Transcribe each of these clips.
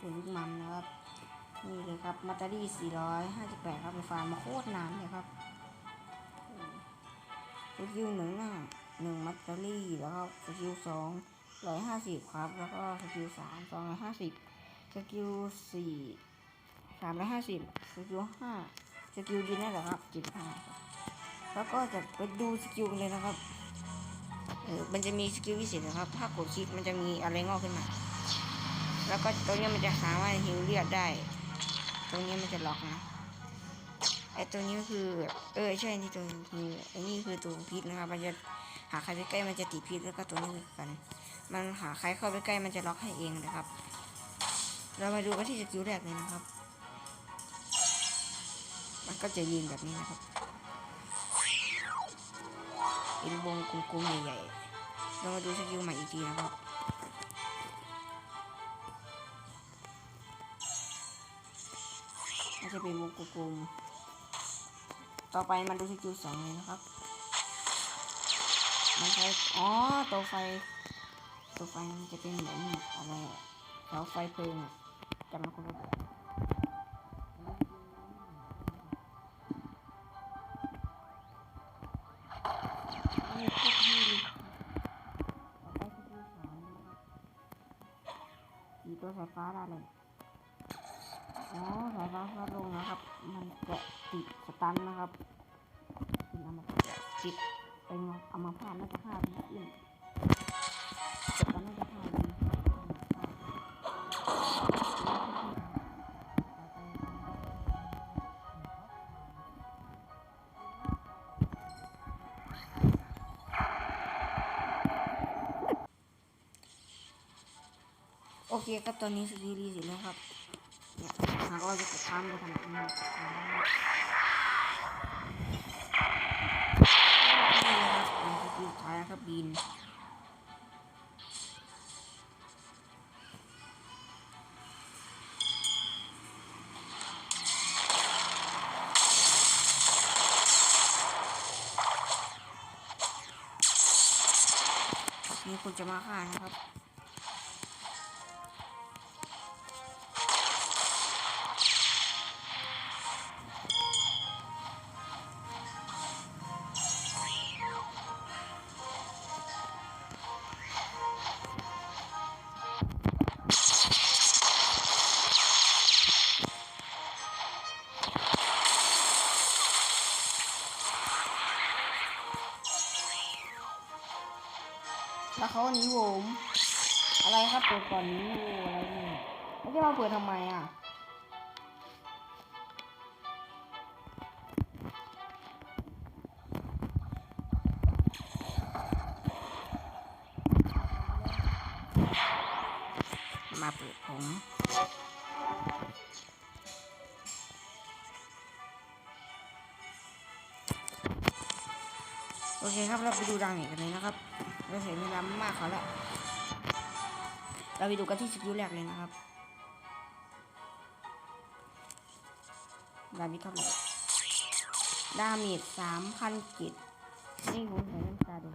คุณลูกมัมนะครับ นี่เลยครับมัตเตอรี่ 458 ครับในฟาร์มมาโคตรนานเลยครับสกิลหนึ่งหน้าหนึ่งมัตเตอรี่แล้วก็สกิลสองร้อยห้าสิบครับ แล้วก็สกิลสามสองร้อยห้าสิบสกิลสี่สามร้อยห้าสิบสกิลห้าสกิลยินนั่นแหละครับจิบห้าแล้วก็จะไปดูสกิลเลยนะครับเออมันจะมีสกิลพิเศษนะครับ ถ้ากดคลิกมันจะมีอะไรงอกขึ้นมา แล้วก็ตรงนี้มันจะสามารถฮิวเลือดได้ ตรงนี้มันจะล็อกนะไอตัวนี้คือ เออใช่นี่ตัวคือไอนี่คือตัวพิษนะครับ มันจะหาใครไปใกล้มันจะติดพิษแล้วก็ตัวนี้มัน มันหาใครเข้าไปใกล้มันจะล็อกให้เองนะครับ เรามาดูกันที่สกิลแรกเลยนะครับ มันก็จะยิงแบบนี้นะครับเป็นวงกลมๆใหญ่ๆเรามาดูสกิลใหม่อีกทีนะครับ จะเป็นวงกลมต่อไปมันดูสกิลสองเลยนะครับ มันใช้อ๋อตัวไฟ ตัวไฟมันจะเป็นเหมือนอะไรอะเสาไฟเพลิงอะจำมันคนละแบบนี่พวกนี้ดิต่อไปสกิลสาครับมีตัวสายฟ้าได้เลย อ๋อสายฟ้าฟาดลงนะครับ มันจะติดสตันนะครับเป็นอัมาติดเป็นเอัมาพาตน่าจะฆ่าเป็นอื่นสตันน่าจะฆ่าเป็นโอเคครับตอนนี้สกีรีเสร็จแล้วครับ เนี่ยหากเราจะกดค้างไปทำแบบนี้ค้างนี่นะครับเป็นสกิลสุดท้ายนครับบินมีคนจะมาฆ่านะครับ แล้วเขาหนีผม อะไรครับเปิดก่อนนี้อะไรนี่ยแล้วจะมาเปิดทำไมอะมาเปิดผมโอเคครับ เราไปดูดังอีกกันเลยนะครับ เราเสียเวลามากเขาแล้วเราไปดูกันที่สกิลแรกเลยนะครับดามิเท่าไหร่ดาเมจสามพันกิจนี่ผมใส่น้ำตาดู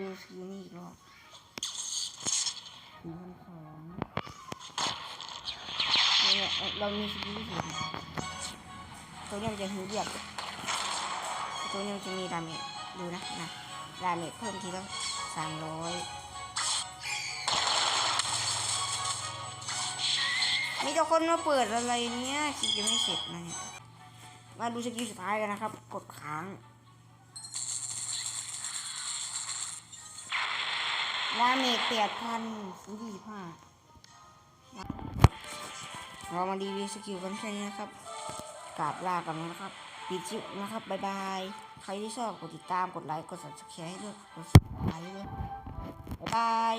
แล้วก็เราดูสกิลนี่อีกรอบสี่พันสองเนี่ยเรามีสกิลที่สุดตัวนี้มันจะหิวเรียบตัวนี้มันจะมีดาเมจดูนะนะดาเมจเพิ่มทีละสามร้อยมีแต่คนมาเปิดอะไรเนี่ยคลิปยังไม่เสร็จนะเนี่ยมาดูสกิลสุดท้ายกันนะครับ กดค้าง ดาเมจแปดพันยี่สิบห้าเรามารีวิวสกิลกันแค่นี้นะครับกราบลากันนะครับปิดชิปนะครับบ๊ายบายใครที่ชอบกดติดตามกดไลค์กด subscribe ให้ด้วยกด subscribe ด้วยบ๊ายบาย